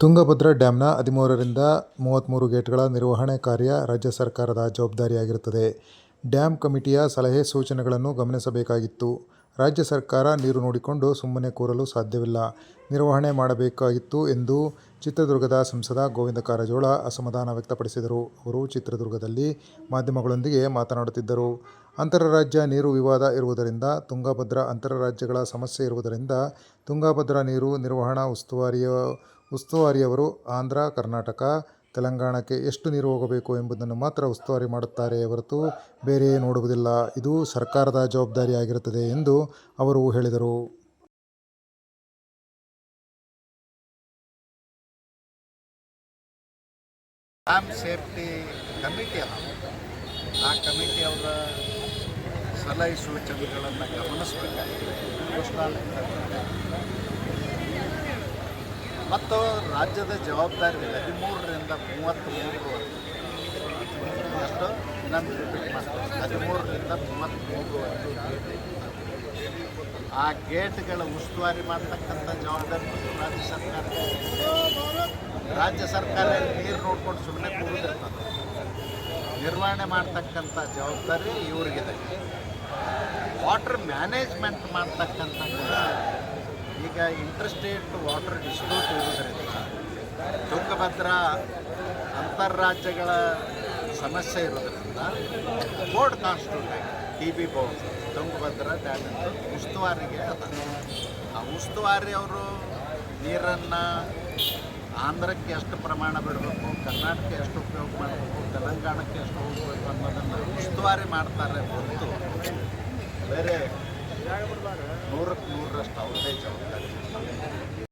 ತುಂಗಭದ್ರಾ ಡ್ಯಾಂನ ಹದಿಮೂರರಿಂದ ಮೂವತ್ತ್ಮೂರು ಗೇಟ್ಗಳ ನಿರ್ವಹಣೆ ಕಾರ್ಯ ರಾಜ್ಯ ಸರ್ಕಾರದ ಜವಾಬ್ದಾರಿಯಾಗಿರುತ್ತದೆ. ಡ್ಯಾಂ ಕಮಿಟಿಯ ಸಲಹೆ ಸೂಚನೆಗಳನ್ನು ಗಮನಿಸಬೇಕಾಗಿತ್ತು. ರಾಜ್ಯ ಸರ್ಕಾರ ನೀರು ನೋಡಿಕೊಂಡು ಸುಮ್ಮನೆ ಕೂರಲು ಸಾಧ್ಯವಿಲ್ಲ. ನಿರ್ವಹಣೆ ಮಾಡಬೇಕಾಗಿತ್ತು ಎಂದು ಚಿತ್ರದುರ್ಗದ ಸಂಸದ ಗೋವಿಂದ ಕಾರಜೋಳ ಅಸಮಾಧಾನ ವ್ಯಕ್ತಪಡಿಸಿದರು. ಅವರು ಚಿತ್ರದುರ್ಗದಲ್ಲಿ ಮಾಧ್ಯಮಗಳೊಂದಿಗೆ ಮಾತನಾಡುತ್ತಿದ್ದರು. ಅಂತರರಾಜ್ಯ ನೀರು ವಿವಾದ ಇರುವುದರಿಂದ, ತುಂಗಭದ್ರಾ ಅಂತರರಾಜ್ಯಗಳ ಸಮಸ್ಯೆ ಇರುವುದರಿಂದ ತುಂಗಭದ್ರಾ ನೀರು ನಿರ್ವಹಣಾ ಉಸ್ತುವಾರಿಯವರು ಆಂಧ್ರ, ಕರ್ನಾಟಕ, ತೆಲಂಗಾಣಕ್ಕೆ ಎಷ್ಟು ನೀರು ಹೋಗಬೇಕು ಎಂಬುದನ್ನು ಮಾತ್ರ ಉಸ್ತುವಾರಿ ಮಾಡುತ್ತಾರೆ ಹೊರತು ಬೇರೆ ನೋಡುವುದಿಲ್ಲ. ಇದು ಸರ್ಕಾರದ ಜವಾಬ್ದಾರಿಯಾಗಿರುತ್ತದೆ ಎಂದು ಅವರು ಹೇಳಿದರು. ಡ್ಯಾಮ್ ಸೇಫ್ಟಿ ಕಮಿಟಿ ಅದ ಆ ಕಮಿಟಿ ಅವರ ಸಲಹೆ ಸೂಚನೆಗಳನ್ನು ಗಮನಿಸಬೇಕಾಗಿದೆ ಮತ್ತು ರಾಜ್ಯದ ಜವಾಬ್ದಾರಿ ಹದಿಮೂರರಿಂದ ಮೂವತ್ತ್ಮೂರು ಅಷ್ಟು ಇನ್ನೊಂದು ರಿಪೀಟ್ ಮಾಡ್ತೀವಿ ಹದಿಮೂರರಿಂದ ಮೂವತ್ತ್ಮೂರು ಆ ಗೇಟ್ಗಳ ಉಸ್ತುವಾರಿ ಮಾಡ್ತಕ್ಕಂಥ ಜವಾಬ್ದಾರಿ ರಾಜ್ಯ ಸರ್ಕಾರ ರಾಜ್ಯ ಸರ್ಕಾರ ನೀರು ನೋಡ್ಕೊಂಡು ಸುಮ್ಮನೆ ಕೂರುದಿರ್ತದೆ. ನಿರ್ವಹಣೆ ಮಾಡ್ತಕ್ಕಂಥ ಜವಾಬ್ದಾರಿ ಇವರಿಗಿದೆ. ವಾಟರ್ ಮ್ಯಾನೇಜ್ಮೆಂಟ್ ಮಾಡ್ತಕ್ಕಂಥ ಈಗ ಇಂಟರ್ಸ್ಟೇಟ್ ವಾಟರ್ ಡಿಸ್ಪ್ಯೂಟ್ ಇರೋದ್ರಿಂದ ತುಂಗಭದ್ರಾ ಅಂತಾರಾಜ್ಯಗಳ ಸಮಸ್ಯೆ ಇರೋದರಿಂದ board constitute T B board Tungabhadra dam ಉಸ್ತುವಾರಿಗೆ ಅದ. ಆ ಉಸ್ತುವಾರಿ ಅವರು ನೀರನ್ನು ಆಂಧ್ರಕ್ಕೆ ಎಷ್ಟು ಪ್ರಮಾಣ ಬಿಡಬೇಕು, ಕರ್ನಾಟಕ ಎಷ್ಟು ಉಪಯೋಗ ಮಾಡಬೇಕು, ತೆಲಂಗಾಣಕ್ಕೆ ಎಷ್ಟು ಹೋಗಬೇಕು ಅನ್ನೋದನ್ನು ಉಸ್ತುವಾರಿ ಮಾಡ್ತಾರೆ ಹೊರತು ಬೇರೆ